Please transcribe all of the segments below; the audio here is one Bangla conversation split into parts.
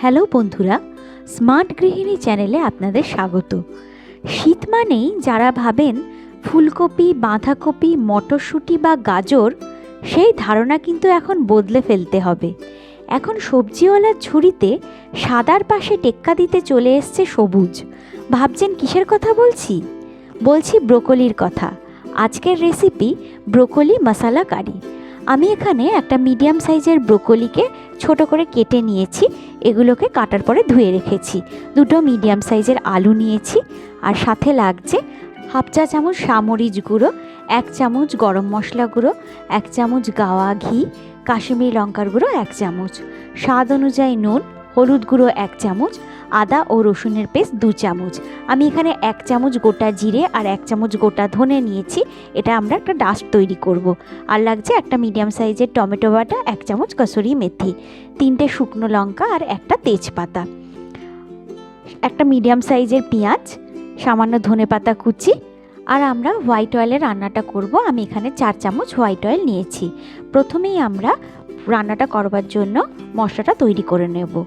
হ্যালো বন্ধুরা, স্মার্ট গৃহিণী চ্যানেলে আপনাদের স্বাগত। শীত মানেই যারা ভাবেন ফুলকপি, বাঁধাকপি, মটরশুঁটি বা গাজর, সেই ধারণা কিন্তু এখন বদলে ফেলতে হবে। এখন সবজিওয়ালার ঝুড়িতে সাদার পাশে টেক্কা দিতে চলে এসছে সবুজ। ভাবছেন কিসের কথা বলছি? বলছি ব্রোকলির কথা। আজকের রেসিপি ব্রোকলি মশালা কারি আমি এখানে একটা মিডিয়াম সাইজের ব্রোকলিকে ছোট করে কেটে নিয়েছি, এগুলোকে কাটার পরে ধুয়ে রেখেছি। দুটো মিডিয়াম সাইজের আলু নিয়েছি, আর সাথে লাগছে হাফ চা চামচ সামরিচ গুঁড়ো, এক চামচ গরম মশলা গুঁড়ো, এক চামচ গাওয়া ঘি, কাশ্মীরি লঙ্কার গুঁড়ো এক চামচ। স্বাদ অনুযায়ী নুন, হলুদ গুঁড়ো এক চামচ আদা ও রসুনের পেস্ট দু চামচ। আমি এখানে এক চামচ গোটা জিরে আর এক চামচ গোটা ধনে নিয়েছি। এটা আমরা একটা ডাস্ট তৈরি করব। আর লাগছে একটা মিডিয়াম সাইজের টমেটো বাটা, এক চামচ কসুরি মেথি, তিনটে শুকনো লঙ্কা আর একটা তেজপাতা। একটা মিডিয়াম সাইজের পেঁয়াজ, সামান্য ধনে পাতা কুচি আর আমরা হোয়াইট অয়েলে রান্নাটা করব। আমি এখানে চার চামচ হোয়াইট অয়েল নিয়েছি। প্রথমেই আমরা রান্নাটা করবার জন্য মশলাটা তৈরি করে নেব।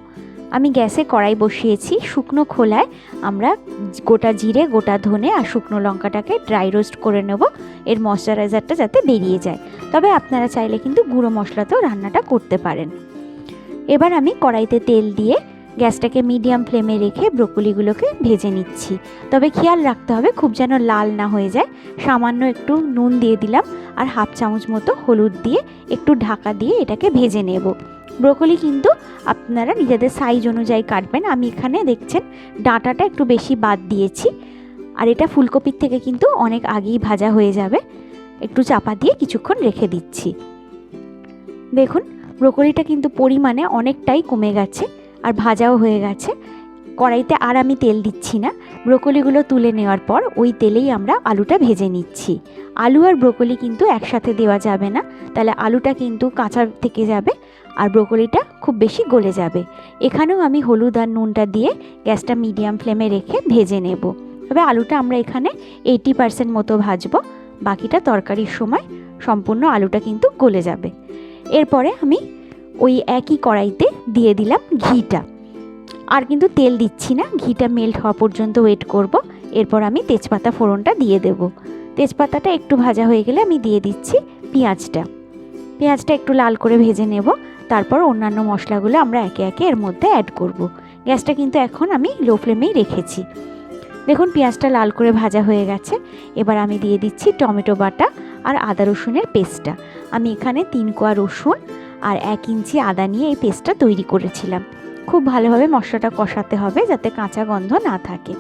আমি গ্যাসে কড়াই বসিয়েছি, শুকনো খোলায় আমরা গোটা জিরে, গোটা ধনে আর শুকনো লঙ্কাটাকে ড্রাই রোস্ট করে নেব। এর ময়শ্চারাইজারটা যাতে বেরিয়ে যায়। তবে আপনারা চাইলে কিন্তু গুঁড়ো মশলাতেও রান্নাটা করতে পারেন। এবার আমি কড়াইতে তেল দিয়ে গ্যাসটাকে মিডিয়াম ফ্লেমে রেখে ব্রোকলিগুলোকে ভেজে নিচ্ছি। তবে খেয়াল রাখতে হবে খুব যেন লাল না হয়ে যায়। সামান্য একটু নুন দিয়ে দিলাম আর হাফ চামচ মতো হলুদ দিয়ে একটু ঢাকা দিয়ে এটাকে ভেজে নেব। ব্রোকলি কিন্তু আপনারা নিজেদের সাইজ অনুযায়ী কাটবেন। আমি এখানে দেখছেন ডাঁটাটা একটু বেশি বাদ দিয়েছি। আর এটা ফুলকপির থেকে কিন্তু অনেক আগেই ভাজা হয়ে যাবে। একটু চাপা দিয়ে কিছুক্ষণ রেখে দিচ্ছি। দেখুন, ব্রোকলিটা কিন্তু পরিমাণে অনেকটাই কমে গেছে। আর ভাজাও হয়ে গেছে। কড়াইতে আর আমি তেল দিচ্ছি না। ব্রোকলিগুলো তুলে নেওয়ার পর ওই তেলেই আমরা আলুটা ভেজে নিচ্ছি। আলু আর ব্রোকলি কিন্তু একসাথে দেওয়া যাবে না। তাহলে আলুটা কিন্তু কাঁচা থেকে যাবে আর ব্রোকলিটা খুব বেশি গলে যাবে। এখানেও আমি হলুদ আর নুনটা দিয়ে গ্যাসটা মিডিয়াম ফ্লেমে রেখে ভেজে নেব। তবে আলুটা আমরা এখানে এইটি পার্সেন্ট মতো ভাজবো। বাকিটা তরকারির সময় সম্পূর্ণ আলুটা কিন্তু গলে যাবে। এরপরে আমি ওই একই কড়াইতে দিয়ে দিলাম ঘিটা। আর কিন্তু তেল দিচ্ছি না, ঘিটা মেল্ট হওয়া পর্যন্ত ওয়েট করব। এরপর আমি তেজপাতা ফোড়নটা দিয়ে দেব। তেজপাতাটা একটু ভাজা হয়ে গেলে আমি দিয়ে দিচ্ছি পেঁয়াজটা। পেঁয়াজটা একটু লাল করে ভেজে নেব, তারপর অন্যান্য মশলাগুলো আমরা একে একে এর মধ্যে অ্যাড করব। গ্যাসটা কিন্তু এখন আমি লো ফ্লেমেই রেখেছি। দেখুন পেঁয়াজটা লাল করে ভাজা হয়ে গেছে। এবার আমি দিয়ে দিচ্ছি টমেটো বাটা আর আদা রসুনের পেস্টটা। আমি এখানে তিন কোয়া রসুন আর এক ইঞ্চি আদা নিয়ে এই পেস্টটা তৈরি করেছিলাম। খুব ভালোভাবে মশলাটা কষাতে হবে যাতে কাঁচা গন্ধ না থাকে।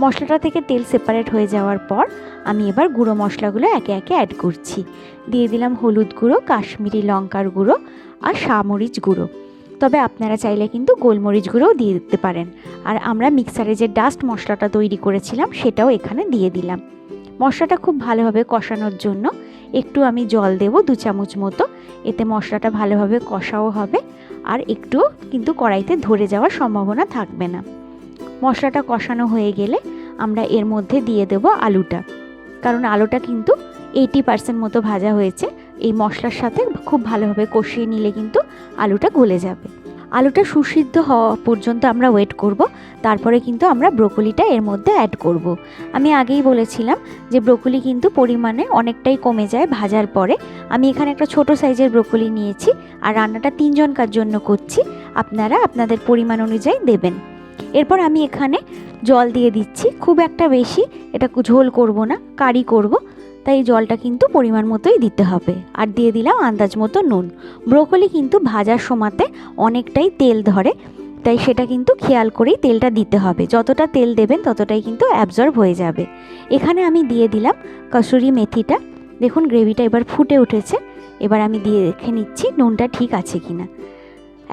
মশলাটা থেকে তেল সেপারেট হয়ে যাওয়ার পর আমি এবার গুঁড়ো মশলাগুলো একে একে অ্যাড করছি। দিয়ে দিলাম হলুদ গুঁড়ো, কাশ্মীরি লঙ্কার গুঁড়ো আর সামরিচ গুঁড়ো। তবে আপনারা চাইলে কিন্তু গোলমরিচ গুঁড়োও দিয়ে দিতে পারেন। আর আমরা মিক্সারে যে ডাস্ট মশলাটা তৈরি করেছিলাম সেটাও এখানে দিয়ে দিলাম। মশলাটা খুব ভালোভাবে কষানোর জন্য একটু আমি জল দেব দু চামচ মতো। এতে মশলাটা ভালোভাবে কষাও হবে আর একটু কিন্তু কড়াইতে ধরে যাওয়ার সম্ভাবনা থাকবে না। মশলাটা কষানো হয়ে গেলে আমরা এর মধ্যে দিয়ে দেব আলুটা। কারণ আলুটা কিন্তু এইটি পার্সেন্ট মতো ভাজা হয়েছে। এই মশলার সাথে খুব ভালোভাবে কষিয়ে নিলে কিন্তু আলুটা গলে যাবে। আলুটা সুসিদ্ধ হওয়া পর্যন্ত আমরা ওয়েট করব, তারপরে কিন্তু আমরা ব্রোকলিটা এর মধ্যে অ্যাড করব। আমি আগেই বলেছিলাম যে ব্রোকলি কিন্তু পরিমাণে অনেকটাই কমে যায় ভাজার পরে। আমি এখানে একটা ছোট সাইজের ব্রোকলি নিয়েছি আর রান্নাটা তিনজনকার জন্য করছি, আপনারা আপনাদের পরিমাণ অনুযায়ী দেবেন। এরপর আমি এখানে জল দিয়ে দিচ্ছি, খুব একটা বেশি, এটা ঝোল করব না, কারি করব। তাই জলটা কিন্তু পরিমাণ মতোই দিতে হবে। আর দিয়ে দিলাম আন্দাজ মতো নুন। ব্রোকলি কিন্তু ভাজার সময়তে অনেকটাই তেল ধরে, তাই সেটা কিন্তু খেয়াল করেই তেলটা দিতে হবে। যতটা তেল দেবেন ততটাই কিন্তু অ্যাবজর্ব হয়ে যাবে। এখানে আমি দিয়ে দিলাম কসুরি মেথিটা। দেখুন গ্রেভিটা এবার ফুটে উঠেছে। এবার আমি দিয়ে দেখে নিচ্ছি নুনটা ঠিক আছে কি না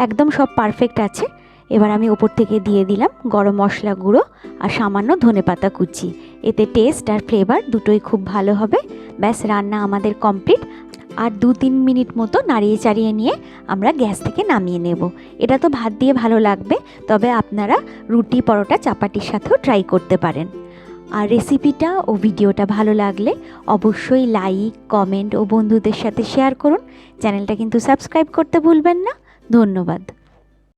একদম সব পারফেক্ট আছে। এবার আমি ওপর থেকে দিয়ে দিলাম গরম মশলা গুঁড়ো আর সামান্য ধনে পাতা কুচি। এতে টেস্ট আর ফ্লেভার দুটোই খুব ভালো হবে। ব্যাস, রান্না আমাদের কমপ্লিট আর দু তিন মিনিট মতো নাড়িয়ে চাড়িয়ে নিয়ে আমরা গ্যাস থেকে নামিয়ে নেব। এটা তো ভাত দিয়ে ভালো লাগবে, তবে আপনারা রুটি, পরোটা, চাপাটির সাথেও ট্রাই করতে পারেন। আর রেসিপিটা ও ভিডিওটা ভালো লাগলে অবশ্যই লাইক কমেন্ট ও বন্ধুদের সাথে শেয়ার করুন। চ্যানেলটা কিন্তু সাবস্ক্রাইব করতে ভুলবেন না। ধন্যবাদ।